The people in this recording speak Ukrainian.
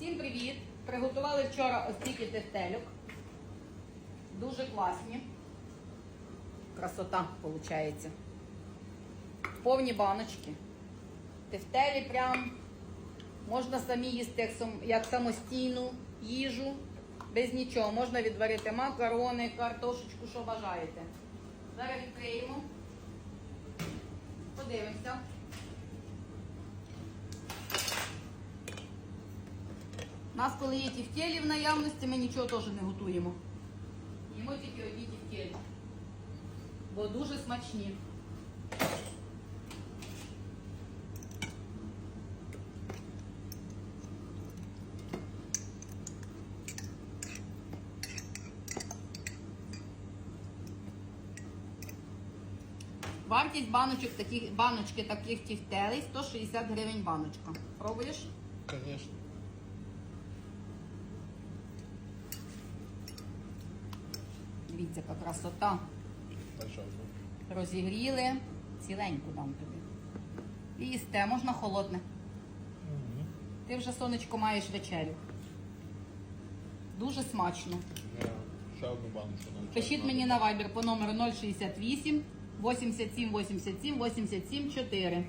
Всім привіт! Приготували вчора ось тільки тефтельок. Дуже класні. Красота виходить. Повні баночки. Тефтелі прям можна самі їсти як самостійну їжу, без нічого. Можна відварити макарони, картошечку, що бажаєте. Зараз відкриємо. Подивимося. Нас, коли є тівтєлі в наявності, ми нічого теж не готуємо. Їмо тільки одні тівтєлі. Бо дуже смачні. Вартість баночок таких, баночки таких тівтелей 160 гривень баночка. Пробуєш? Конечно. Дивіться, яка красота. Розігріли. Ціленьку дам тобі. І їсте, можна холодне. Ти вже сонечко маєш вечерю. Дуже смачно. Ще одну баночку. Пишіть мені на Viber по номеру 068 87 87 87 4.